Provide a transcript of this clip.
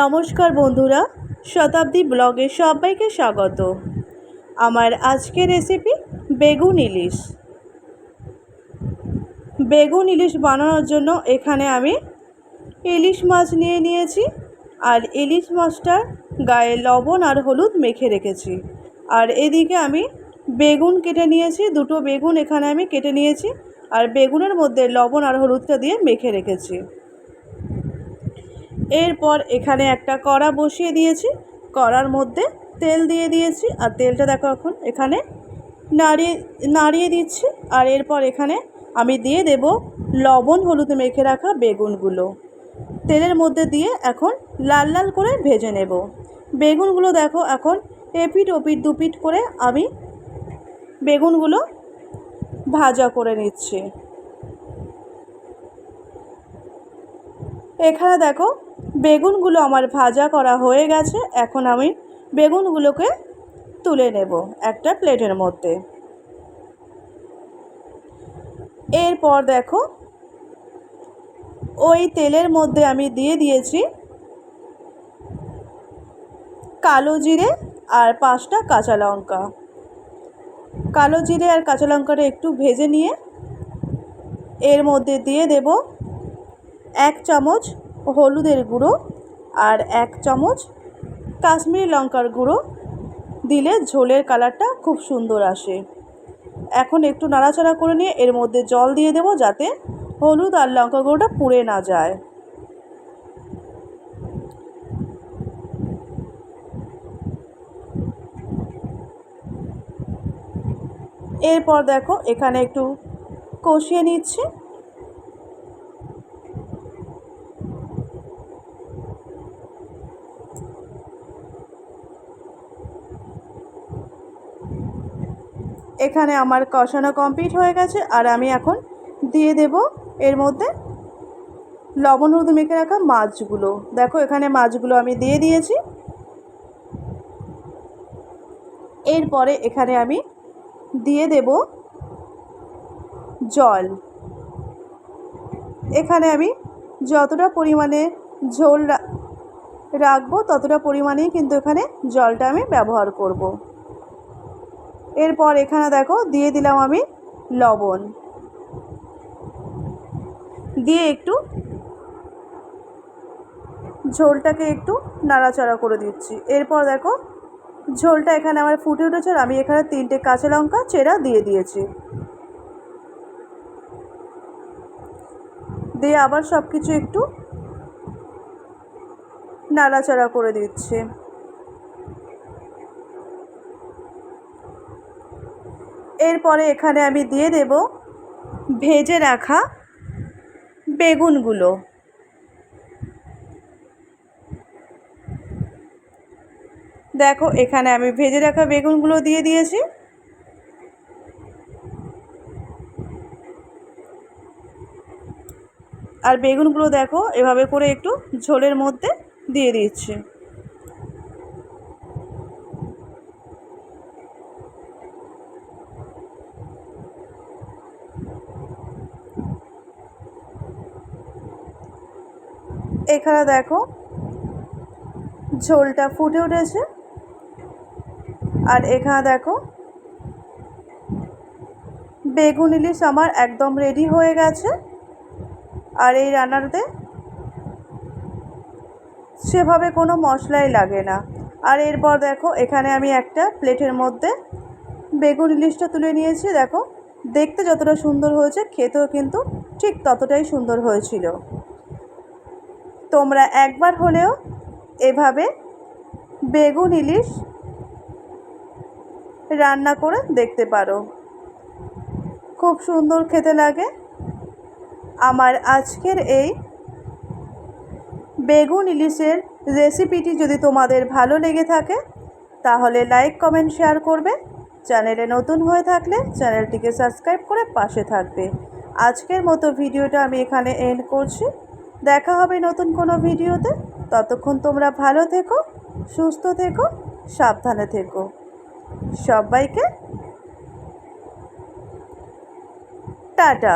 নমস্কার বন্ধুরা, শতাব্দী ব্লগে সবাইকে স্বাগত। আমার আজকের রেসিপি বেগুন ইলিশ। বেগুন ইলিশ বানানোর জন্য এখানে আমি ইলিশ মাছ নিয়ে নিয়েছি আর ইলিশ মাছটার গায়ে লবণ আর হলুদ মেখে রেখেছি। আর এদিকে আমি বেগুন কেটে নিয়েছি, দুটো বেগুন এখানে আমি কেটে নিয়েছি আর বেগুনের মধ্যে লবণ আর হলুদটা দিয়ে মেখে রেখেছি। এরপর এখানে একটা কড়া বসিয়ে দিয়েছি। কড়ার মধ্যে তেল দিয়ে দিয়েছি। আর তেলটা দেখো এখন এখানে নাড়িয়ে নাড়িয়ে দিচ্ছি। আর এরপর এখানে আমি দিয়ে দেব লবণ হলুদ মেখে রাখা বেগুনগুলো। তেলের মধ্যে দিয়ে এখন লাল লাল করে ভেজে নেব। বেগুনগুলো দেখো এখন এপিট ওপিট দুপিট করে আমি বেগুনগুলো ভাজা করে নিচ্ছি। এখানে দেখো বেগুনগুলো আমার ভাজা করা হয়ে গেছে, এখন আমি বেগুনগুলোকে তুলে নেব একটা প্লেটের মধ্যে। এরপর দেখো, ওই তেলের মধ্যে আমি দিয়ে দিয়েছি কালো জিরে আর পাঁচটা কাঁচা লঙ্কা। কালো জিরে আর কাঁচা লঙ্কাটা একটু ভেজে নিয়ে এর মধ্যে দিয়ে দেব এক চামচ হলুদের গুঁড়ো আর এক চামচ কাশ্মীরি লঙ্কার গুঁড়ো দিলে ঝোলের কালারটা খুব সুন্দর আসে। এখন একটু নাড়াচাড়া করে নিয়ে এর মধ্যে জল দিয়ে দেবো যাতে হলুদ আর লঙ্কা গুঁড়োটা পুড়ে না যায়। এরপর দেখো এখানে একটু কষিয়ে নিচ্ছি। এখানে আমার কষানো কমপ্লিট হয়ে গেছে আর আমি এখন দিয়ে দেব এর মধ্যে লবণ হলুদ মেখে রাখা মাছগুলো। দেখো এখানে মাছগুলো আমি দিয়ে দিয়েছি। এরপরে এখানে আমি দিয়ে দেব জল। এখানে আমি যতটা পরিমাণে ঝোল রাখব ততটা পরিমাণেই কিন্তু এখানে জলটা আমি ব্যবহার করব। এরপর এখানে দেখো দিয়ে দিলাম আমি লবণ। দিয়ে একটু ঝোলটাকে একটু নাড়াচাড়া করে দিচ্ছি। এরপর দেখো ঝোলটা এখানে আমার ফুটে উঠেছে আর আমি এখানে তিনটে কাঁচা লঙ্কা চেরা দিয়ে দিয়েছি। দিয়ে আবার সব কিছু একটু নাড়াচাড়া করে দিচ্ছে। এরপরে এখানে আমি দিয়ে দেব ভেজে রাখা বেগুনগুলো। দেখো, এখানে আমি ভেজে রাখা বেগুনগুলো দিয়ে দিয়েছি। আর বেগুনগুলো দেখো, এভাবে করে একটু ঝোলের মধ্যে দিয়ে দিচ্ছি। এখানে দেখো, ঝোলটা ফুটে উঠেছে। আর এখানে দেখো, বেগুন ইলিশ আমার একদম রেডি হয়ে গেছে। আর এই রান্নাতে সেভাবে কোনো মশলাই লাগে না। আর এরপর দেখো, এখানে আমি একটা প্লেটের মধ্যে বেগুন ইলিশটা তুলে নিয়েছি। দেখো, দেখতে যতটা সুন্দর হয়েছে, খেতেও কিন্তু ঠিক ততটাই সুন্দর হয়েছিল। তোমরা একবার হলেও এভাবে বেগুন ইলিশ রান্না করে দেখতে পারো। খুব সুন্দর খেতে লাগে। আমার আজকের এই বেগুন ইলিশের রেসিপিটি যদি তোমাদের ভালো লেগে থাকে, তাহলে লাইক, কমেন্ট, শেয়ার করবে। চ্যানেলে নতুন হয়ে থাকলে চ্যানেলটিকে সাবস্ক্রাইব করে পাশে থাকবে। আজকের মতো ভিডিওটা আমি এখানে এন্ড করছি। দেখা হবে নতুন কোনো ভিডিওতে। ততক্ষণ তোমরা ভালো থেকো, সুস্থ থেকো, সাবধানে থেকো। সবাইকে টাটা।